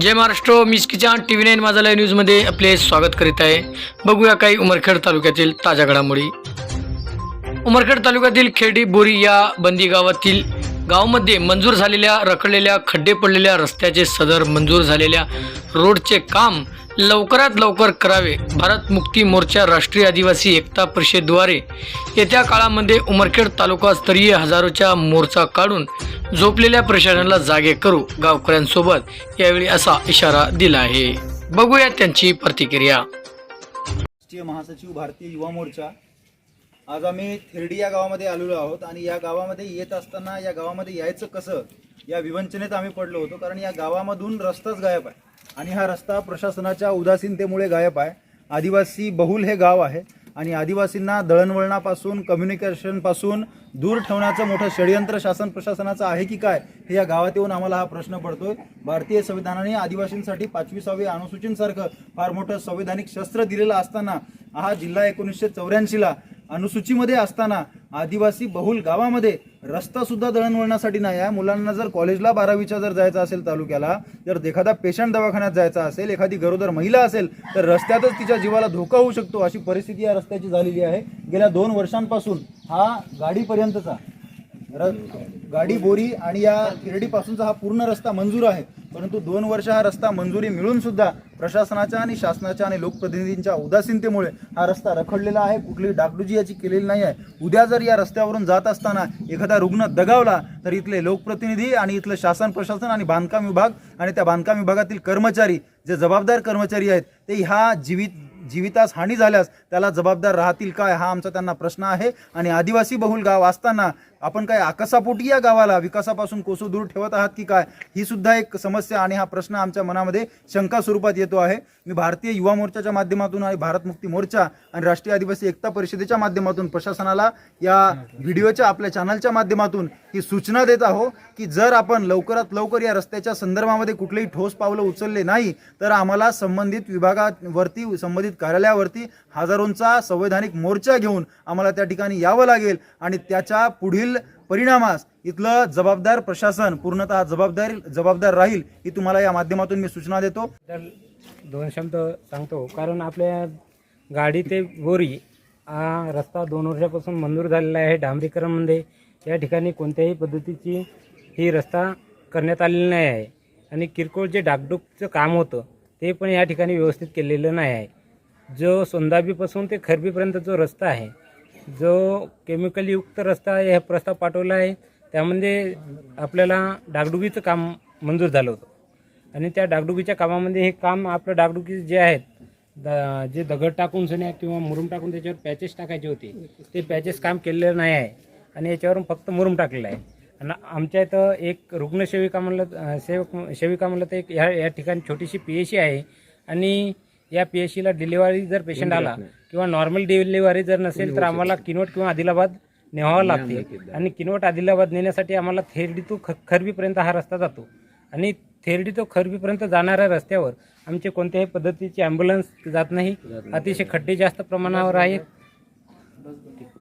जय Maharashtra miss किचान T V nine माझा live न्यूजमध्ये आपले स्वागत करीत आहे. बघूया काही उमरखेड तालुक्यातील ताज्या घडामोडी. उमरखेड तालुक्यातील खेडी बोरी या बंदी गावातील गावामध्ये मंजूर झालेल्या रखडलेल्या खड्डे पडलेल्या रस्त्याचे सदर मंजूर झालेल्या रोडचे काम लवकरात लवकर करावे. भारत मुक्ती मोर्चा राष्ट्रीय आदिवासी एकता परिषदेद्वारे येत्या काळामध्ये उमरखेड तालुकास्तरीय हजारोच्या मोर्चा काढून झोपलेल्या प्रशासनाला जागे करू गावकऱ्यांसोबत. यावेळी असा इशारा दिला आहे. बघूया त्यांची प्रतिक्रिया. राष्ट्रीय महासचिव भारतीय युवा मोर्चा आज आम्ही थेरडी या गावामध्ये आलेलो आहोत आणि या गावामध्ये येत असताना या गावामध्ये यायचं कसं या विवंचनेत आम्ही पडलो होतो. कारण या गावामधून रस्ताच गायब आहे. आणि हा रस्ता प्रशासनाच्या उदासीनतेमुळे गायब आहे. आदिवासी बहुल हे गाव आहे. आणि आदिवासींना दळणवळणापासून कम्युनिकेशनपासून दूर ठेवण्याचं मोठं षडयंत्र शासन प्रशासनाचं आहे की काय हे या गावात येऊन आम्हाला हा प्रश्न पडतोय. भारतीय संविधानाने आदिवासींसाठी पाचवीसावे अनुसूचींसारखं फार मोठं संवैधानिक शस्त्र दिलेलं असताना हा जिल्हा एकोणीसशे चौऱ्याऐंशीला अनुसूचीमध्ये असताना आदिवासी बहुल गावामध्ये रस्ता सुद्धा दळणवळणासाठी नाही आहे. मुलांना जर कॉलेजला बारावीच्या जर जायचं असेल तालुक्याला जर एखादा पेशंट दवाखान्यात जायचा असेल एखादी गरोदर महिला असेल तर रस्त्यातच तिच्या जीवाला धोका होऊ शकतो अशी परिस्थिती या रस्त्याची झालेली आहे. गेल्या दोन वर्षांपासून हा गाडीपर्यंतचा र गाडी बोरी आणि या किरडीपासूनचा हा पूर्ण रस्ता मंजूर आहे. परंतु दोन वर्ष हा रस्ता मंजुरी मिळून सुद्धा प्रशासनाच्या आणि शासनाच्या आणि लोकप्रतिनिधींच्या उदासीनतेमुळे हा रस्ता रखडलेला आहे. कुठली डागडुजी याची केलेली नाही आहे. उद्या जर या रस्त्यावरून जात असताना एखादा रुग्ण दगावला तर इथले लोकप्रतिनिधी आणि इथलं शासन प्रशासन आणि बांधकाम विभाग आणि त्या बांधकाम विभागातील कर्मचारी जे जबाबदार कर्मचारी आहेत ते ह्या जीवित जीवितास हानी झाल्यास त्याला जबाबदार राहतील काय हा आमचा त्यांना प्रश्न आहे. आणि आदिवासी बहुल गाव असताना आपण काय आकसापोटी या गावाला विकासापासून कोसो दूर ठेवत आहात की काय? ही सुद्धा एक समस्या आणि हा प्रश्न आमच्या मनामध्ये शंका स्वरूपात येतो आहे. मी भारतीय युवा मोर्चाच्या माध्यमातून आणि भारत मुक्ती मोर्चा आणि राष्ट्रीय आदिवासी एकता परिषदेच्या माध्यमातून प्रशासनाला या व्हिडिओच्या आपल्या चॅनलच्या माध्यमातून ही सूचना देत आहो की जर आपण लवकरात लवकर या रस्त्याच्या संदर्भामध्ये कुठलेही ठोस पावलं उचलले नाही तर आम्हाला संबंधित विभागावरती संबंधित कार्यालयावरती हजारोंचा संवैधानिक मोर्चा घेऊन आम्हाला त्या ठिकाणी यावं लागेल आणि त्याच्या पुढील परिणामास इथलं जबाबदार प्रशासन पूर्णतः जबाबदारी जबाबदार राहील ही तुम्हाला या माध्यमातून मी सूचना देतो. तर दोन शब्द सांगतो. कारण आपल्या गाडी ते बोरी हा रस्ता दोन वर्षापासून मंजूर झालेला आहे. डांबरीकरणमध्ये म्हणजे या ठिकाणी कोणत्याही पद्धतीची ही रस्ता करण्यात आलेली नाही आहे. आणि किरकोळ जे डागडुगचं काम होतं ते पण या ठिकाणी व्यवस्थित केलेलं नाही आहे. जो सोंदाबीपासून ते खरबीपर्यंत जो रस्ता आहे जो केमिकलयुक्त रस्ता आहे हा प्रस्ताव पाठवला आहे त्यामध्ये आपल्याला डागडुगीचं काम मंजूर झालं होतं. आणि त्या डागडुगीच्या कामामध्ये हे काम आपलं डागडुगी जे आहेत द जे दगड टाकून सण्या किंवा मुरुम टाकून त्याच्यावर पॅचेस टाकायचे होते ते पॅचेस काम केलेलं नाही आहे. आणि याच्यावरून फक्त मुरुम टाकलेलं आहे. आणि आमच्या इथं एक रुग्णसेविका म्हणलं सेवक सेविका म्हणलं तर एक ह्या या ठिकाणी छोटीशी पी एच सी आहे. आणि या पी एच सीला डिलिव्हरी जर पेशंट आला किंवा नॉर्मल डिलिव्हरी जर नसेल तर आम्हाला किनवट किंवा आदिलाबाद न्यावं लागते. आणि किनवट आदिलाबाद नेण्यासाठी आम्हाला थेरडी टू ख खरबीपर्यंत हा रस्ता जातो. आणि थेरडी तो खरबीपर्यंत जाणाऱ्या रस्त्यावर आमचे कोणत्याही पद्धतीची ॲम्ब्युलन्स जात नाही. अतिशय खड्डे जास्त प्रमाणावर आहेत.